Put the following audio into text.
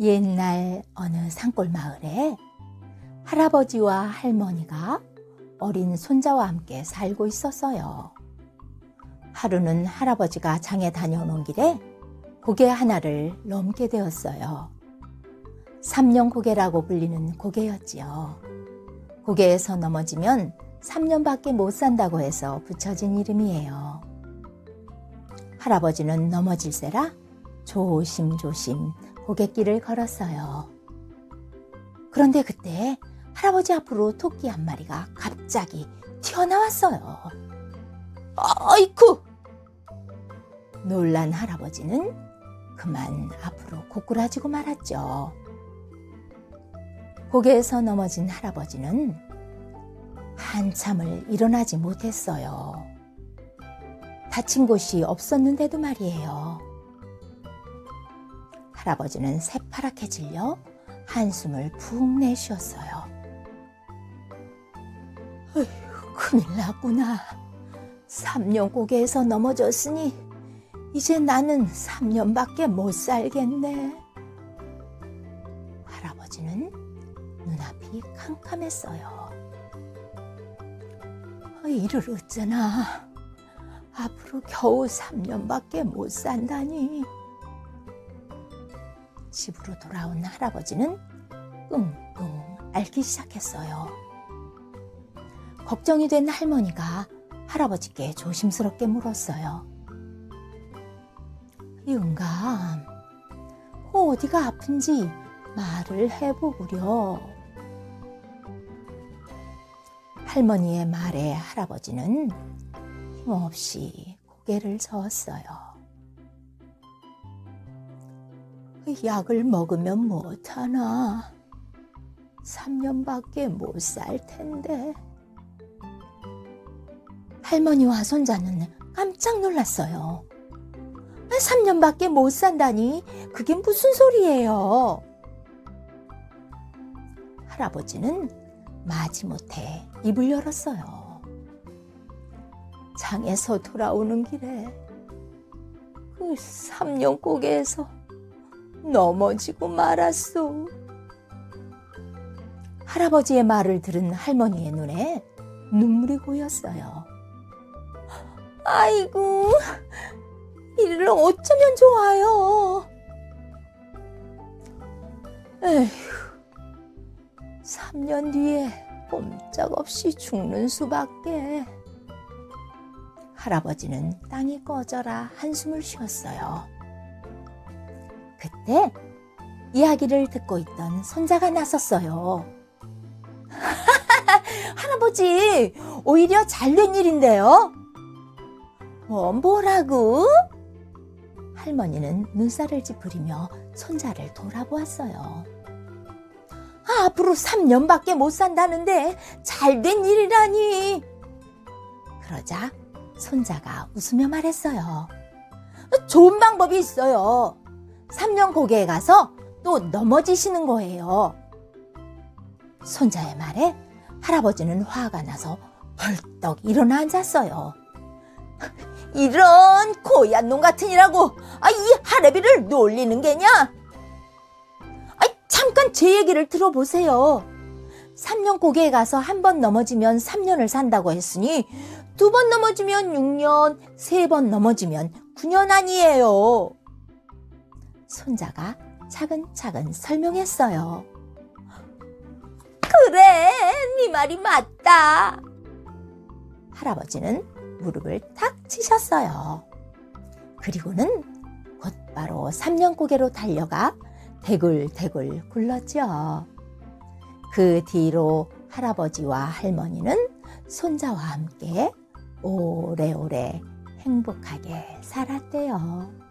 옛날 어느 산골 마을에 할아버지와 할머니가 어린 손자와 함께 살고 있었어요. 하루는 할아버지가 장에 다녀오는 길에 고개 하나를 넘게 되었어요. 삼년 고개라고 불리는 고개였지요. 고개에서 넘어지면 3년밖에 못 산다고 해서 붙여진 이름이에요. 할아버지는 넘어질세라 조심조심 고갯길을 걸었어요. 그런데 그때 할아버지 앞으로 토끼 한 마리가 갑자기 튀어나왔어요. 아이쿠! 놀란 할아버지는 그만 앞으로 고꾸라지고 말았죠. 고개에서 넘어진 할아버지는 한참을 일어나지 못했어요. 다친 곳이 없었는데도 말이에요. 할아버지는 새파랗게 질려 한숨을 푹 내쉬었어요. 어휴, 큰일 났구나. 3년 고개에서 넘어졌으니 이제 나는 3년밖에 못 살겠네. 할아버지는 눈앞이 캄캄했어요. 어, 이를 어쩌나. 앞으로 겨우 3년밖에 못 산다니. 집으로 돌아온 할아버지는 끙끙 앓기 시작했어요. 걱정이 된 할머니가 할아버지께 조심스럽게 물었어요. 영감, 어디가 아픈지 말을 해보구려. 할머니의 말에 할아버지는 힘없이 고개를 저었어요. 약을 먹으면 못하나. 3년밖에 못 살 텐데. 할머니와 손자는 깜짝 놀랐어요. 3년밖에 못 산다니 그게 무슨 소리예요? 할아버지는 마지못해 입을 열었어요. 장에서 돌아오는 길에 그 3년 고개에서 넘어지고 말았소. 할아버지의 말을 들은 할머니의 눈에 눈물이 고였어요. 아이고, 이를 어쩌면 좋아요. 에휴, 3년 뒤에 꼼짝없이 죽는 수밖에. 할아버지는 땅이 꺼져라 한숨을 쉬었어요. 그때 이야기를 듣고 있던 손자가 나섰어요. 할아버지, 오히려 잘된 일인데요? 어, 뭐라고? 할머니는 눈살을 찌푸리며 손자를 돌아보았어요. 아, 앞으로 3년밖에 못 산다는데 잘된 일이라니. 그러자 손자가 웃으며 말했어요. 좋은 방법이 있어요. 3년 고개에 가서 또 넘어지시는 거예요. 손자의 말에 할아버지는 화가 나서 벌떡 일어나 앉았어요. 이런 고얀 놈 같으니라고 아, 이 할애비를 놀리는 게냐? 아, 잠깐 제 얘기를 들어보세요. 3년 고개에 가서 한 번 넘어지면 3년을 산다고 했으니 두 번 넘어지면 6년, 세 번 넘어지면 9년 아니에요. 손자가 차근차근 설명했어요. 그래, 네 말이 맞다. 할아버지는 무릎을 탁 치셨어요. 그리고는 곧바로 3년 고개로 달려가 대굴대굴 굴렀죠. 그 뒤로 할아버지와 할머니는 손자와 함께 오래오래 행복하게 살았대요.